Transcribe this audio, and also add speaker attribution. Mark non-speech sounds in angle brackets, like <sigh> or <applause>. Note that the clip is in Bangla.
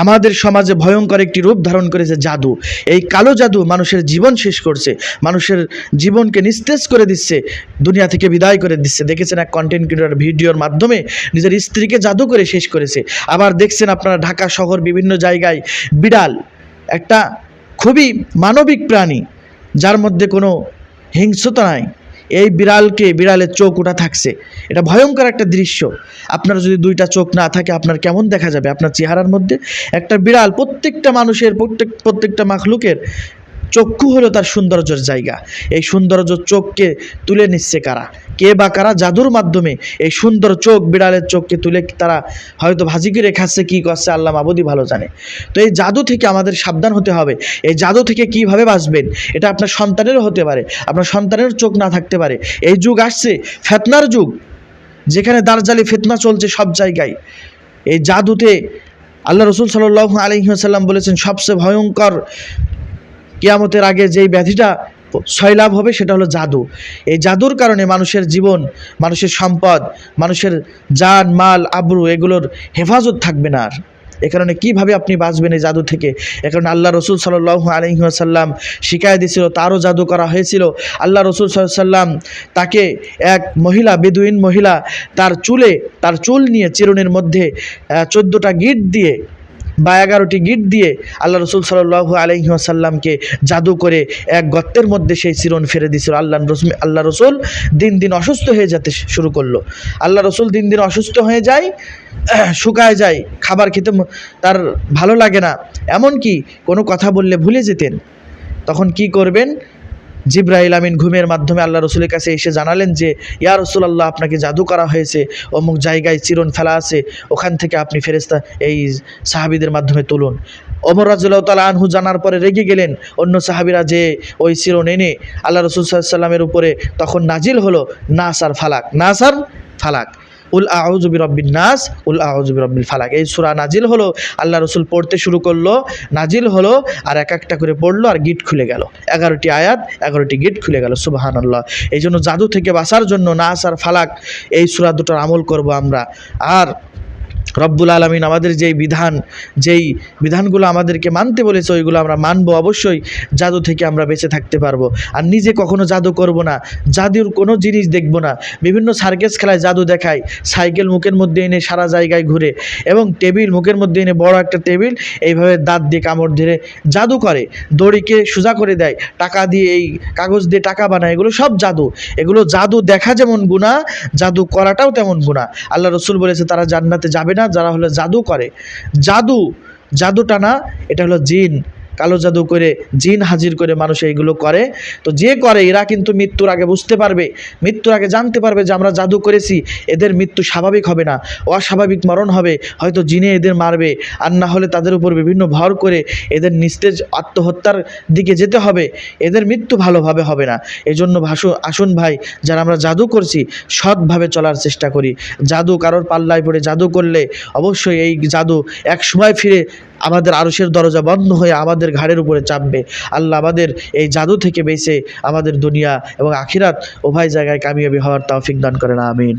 Speaker 1: আমাদের সমাজে ভয়ঙ্কর একটি রূপ ধারণ করেছে জাদু। এই কালো জাদু মানুষের জীবন শেষ করছে, মানুষের জীবনকে নিস্তেজ করে দিচ্ছে, দুনিয়া থেকে বিদায় করে দিচ্ছে। দেখেছেন এক কন্টেন্ট ক্রিয়েটর ভিডিওর মাধ্যমে নিজের স্ত্রীকে জাদু করে শেষ করেছে। আবার দেখছেন আপনারা ঢাকা শহর বিভিন্ন জায়গায় বিড়াল, একটা খুবই মানবিক প্রাণী, যার মধ্যে কোনো হিংস্রতা নাই। এই বিড়ালকে, বিড়ালের চোখ ওঠা থাকছে। এটা ভয়ঙ্কর একটা দৃশ্য। আপনার যদি দুইটা চোখ না থাকে, আপনার কেমন দেখা যাবে? আপনার চেহারার মধ্যে একটা বিড়াল প্রত্যেকটা মানুষের, প্রত্যেক, প্রত্যেকটা মাখলুকের চক্ষু হলো তার সৌন্দর্যের জায়গা। এই সৌন্দর্য চোখকে তুলে নিচ্ছে কারা? কে বা কারা? জাদুর মাধ্যমে এই সুন্দর চোখ, বিড়ালের চোখকে তুলে তারা হয়তো ভাজি করে খাচ্ছে, কী করছে, আল্লাহ মাবুদি ভালো জানে। তো এই জাদু থেকে আমাদের সাবধান হতে হবে। এই জাদু থেকে কীভাবে বাঁচবেন? এটা আপনার সন্তানেরও হতে পারে। আপনার সন্তানের চোখ না থাকতে পারে। এই যুগ আসছে, ফেতনার যুগ। যেখানে দার্জালি ফেতনা চলছে সব জায়গায়। এই জাদুতে আল্লাহ রসুল সাল্লাহ আলহিহাসাল্লাম বলেছেন, সবচেয়ে ভয়ঙ্কর কিয়ামতের আগে যেই ব্যাধিটা সয়লাভ হবে সেটা হলো জাদু। এই জাদুর কারণে মানুষের জীবন, মানুষের সম্পদ, মানুষের জান, মাল, আব্রু এগুলোর হেফাজত থাকবে না আর। এ কারণে কীভাবে আপনি বাঁচবেন এই জাদু থেকে? এ কারণে আল্লাহ রসুল সাল্লাহ আলহিহাসাল্লাম শিকায় দিয়েছিল তারও জাদু করা হয়েছিল। আল্লাহ রসুল সাল্লাম তাকে এক মহিলা, বেদুইন মহিলা তার চুলে, তার চুল নিয়ে চিরুনির মধ্যে চোদ্দোটা গিট দিয়ে বা এগারোটি গিট দিয়ে আল্লাহ রসুল সাল্লু আলহিহাসাল্লামকে জাদু করে এক গর্তের মধ্যে সেই চিরন ফেরে দিয়েছিল। আল্লাহ রসুল আল্লাহ রসুল দিন দিন অসুস্থ হয়ে যেতে শুরু করল। আল্লাহ রসুল দিন দিন অসুস্থ হয়ে যায়, <clears throat> শুকায় যায়, খাবার খেতে তার ভালো লাগে না। এমন কি কোনো কথা বললে ভুলে যেতেন। তখন কি করবেন? জিব্রাহিল আমিন ঘুমের মাধ্যমে আল্লাহ রসুলের কাছে এসে জানালেন যে, ইয়া রসুল আল্লাহ আপনাকে জাদু করা হয়েছে। অমুক জায়গায় চিরন ফেলা আছে। ওখান থেকে আপনি ফেরেস্তা এই সাহাবিদের মাধ্যমে তুলুন। ওমর রাজুল্লাহ তালা আনহু জানার পরে রেগে গেলেন। অন্য সাহাবিরা যে ওই চিরন এনে আল্লাহ রসুল সাল্লামের উপরে তখন নাজিল হলো, নাসার ফালাক নাসার ফালাক। উল আউজুবি রব্বিন নাস, উল আউজুবি রব্বিল ফালাক। এই সুরা নাজিল হলো, আল্লাহ রসুল পড়তে শুরু করল, নাজিল হলো, আর এক একটা করে পড়ল, আর গিট খুলে গেল। এগারোটি আয়াত, এগারোটি গিট খুলে গেল সুবাহান আল্লাহ এই জন্য জাদু থেকে বাঁচার জন্য নাস আর ফালাক, এই সুরা দুটোর আমল করব আমরা। আর রব্বুল আলমিন আমাদের যেই বিধান, যেই বিধানগুলো আমাদেরকে মানতে বলেছে, ওইগুলো আমরা মানব অবশ্যই, জাদু থেকে আমরা বেঁচে থাকতে পারব। আর নিজে কখনো জাদু করব না, জাদুর কোনো জিনিস দেখব না। বিভিন্ন সার্কেস খেলায় জাদু দেখায়, সাইকেল মুখের মধ্যে এনে সারা জায়গায় ঘুরে, এবং টেবিল মুখের মধ্যে এনে বড় একটা টেবিল, এইভাবে দাঁত দিয়ে কামড় ধরে জাদু করে, দড়িকে সোজা করে দেয়, টাকা দিয়ে এই কাগজ দিয়ে টাকা বানায়, এগুলো সব জাদু। এগুলো জাদু দেখা যেমন গুণা জাদু করাটাও তেমন গুণা আল্লাহ রসুল বলেছে, তারা জান্নাতে যাবে না যারা হলো জাদু করে। জাদু জাদু টানা এটা হলো জিন। কালো জাদু করে জিন হাজির করে মানুষ এইগুলো করে। তো যে করে, এরা কিন্তু মৃত্যুর আগে বুঝতে পারবে, মৃত্যুর আগে জানতে পারবে যে আমরা জাদু করেছি, এদের মৃত্যু স্বাভাবিক হবে না, অস্বাভাবিক মরণ হবে, হয়তো জিনে এদের মারবে, আর না হলে তাদের উপর বিভিন্ন ভর করে এদের নিস্তেজ আত্মহত্যার দিকে যেতে হবে, এদের মৃত্যু ভালোভাবে হবে না। এই জন্য ভাসু, আসুন ভাই, যারা আমরা জাদু করছি, সৎভাবে চলার চেষ্টা করি। জাদু কারোর পাল্লায় পড়ে জাদু করলে অবশ্যই এই জাদু এক সময় ফিরে আমাদের আরশের দরজা বন্ধ হয়ে আমাদের ঘাড়ের উপরে চাপবে। আল্লাহ আমাদের এই জাদু থেকে বেঁচে আমাদের দুনিয়া এবং আখিরাত উভয় জায়গায় কামিয়াবি হওয়ার তৌফিক দান করেন, আমিন।